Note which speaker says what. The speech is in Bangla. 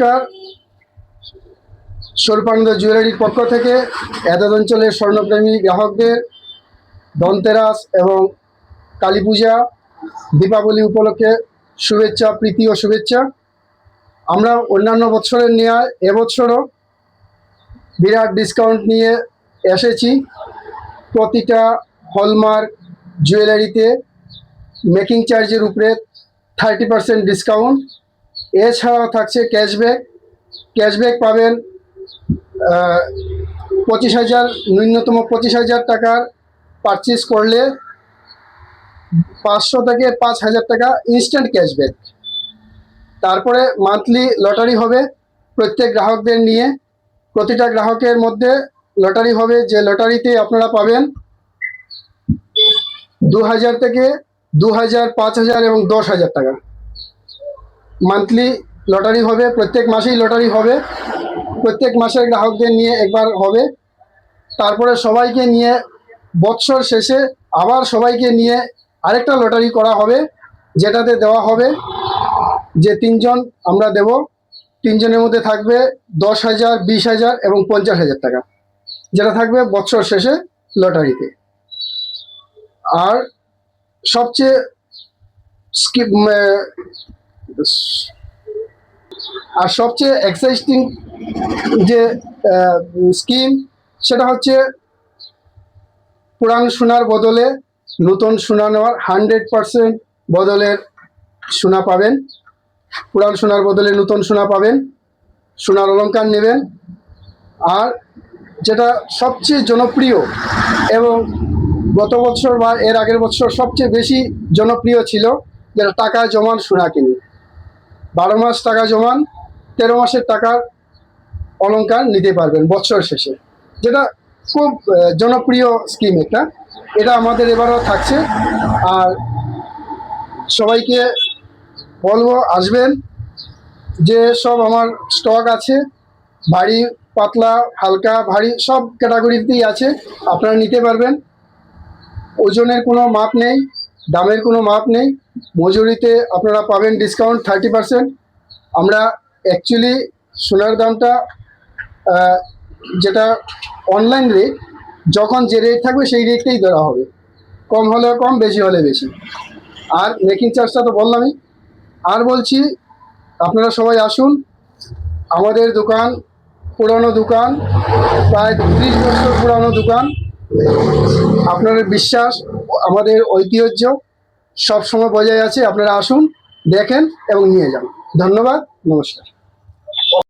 Speaker 1: নমস্কার। স্বরূপানন্দ জুয়েলারির পক্ষ থেকে এতদ অঞ্চলের স্বর্ণপ্রেমী গ্রাহকদের ধনতেরাস এবং কালী পূজা, দীপাবলি উপলক্ষে শুভেচ্ছা, প্রীতি ও শুভেচ্ছা। আমরা অন্যান্য বছরের নেওয়া এবছরও বিরাট ডিসকাউন্ট নিয়ে এসেছি। প্রতিটা হলমার্ক জুয়েলারিতে মেকিং চার্জের উপরে থার্টি পার্সেন্ট ডিসকাউন্ট এছাড়াও থাকছে ক্যাশব্যাক। ক্যাশব্যাক পাবেন পঁচিশ হাজার, ন্যূনতম পঁচিশ হাজার টাকার পারচেস করলে পাঁচশো থেকে পাঁচ হাজার টাকা ইনস্ট্যান্ট ক্যাশব্যাক তারপরে মান্থলি লটারি হবে প্রত্যেক গ্রাহকদের নিয়ে। প্রতিটা গ্রাহকের মধ্যে লটারি হবে, যে লটারিতে আপনারা পাবেন দু হাজার থেকে দু হাজার পাঁচ হাজার এবং দশ হাজার টাকা। মান্থলি লটারি হবে, প্রত্যেক মাসেই লটারি হবে। প্রত্যেক মাসের গ্রাহকদের নিয়ে একবার হবে। তারপরে সবাইকে নিয়ে বৎসর শেষে আবার সবাইকে নিয়ে আরেকটা লটারি করা হবে, যেটাতে দেওয়া হবে যে তিনজন আমরা দেব। তিনজনের মধ্যে থাকবে দশ হাজার, বিশ হাজার এবং পঞ্চাশ হাজার টাকা, যেটা থাকবে বৎসর শেষে লটারিতে আর সবচেয়ে আর সবচেয়ে এক্সাইটিং যে স্কিম সেটা হচ্ছে পুরান সোনার বদলে নতুন সোনা নেওয়ার হান্ড্রেড পারসেন্ট বদলের সোনা পাবেন। পুরান সোনার বদলে নতুন সোনা পাবেন, সোনার অলঙ্কার নেবেন। আর যেটা সবচেয়ে জনপ্রিয় এবং গত বছর বা এর আগের বছর সবচেয়ে বেশি জনপ্রিয় ছিল, যেটা টাকা জমান সোনা কিনে। বারো মাস টাকা জমান, তেরো মাসের টাকার অলংকার নিতে পারবেন বছর শেষে। যেটা খুব জনপ্রিয় স্কিম এটা। এটা আমাদের এবারও থাকছে। আর সবাইকে বলব, আসবেন। যে সব আমার স্টক আছে, ভারী, পাতলা, হালকা, ভারী, সব ক্যাটাগরিতেই আছে, আপনারা নিতে পারবেন। ওজনের কোনো মাপ নেই, দামের কোনো মাপ নেই। মজুরিতে আপনারা পাবেন ডিসকাউন্ট থার্টি পার্সেন্ট আমরা অ্যাকচুয়ালি সোনার দামটা যেটা অনলাইন রেট যখন যে রেট থাকবে সেই রেটটাই ধরা হবে। কম হলে কম, বেশি হলে বেশি। আর মেকিং চার্জটা তো বললামই। আর বলছি, আপনারা সবাই আসুন। আমাদের দোকান, পুরনো দোকান, প্রায় ত্রিশ বছর পুরানো দোকান। আপনাদের বিশ্বাস, আমাদের ঐতিহ্য। সব সময় বজায় আছে। আপনারা আসুন দেখেন এবং নিয়ে যান। ধন্যবাদ নমস্কার।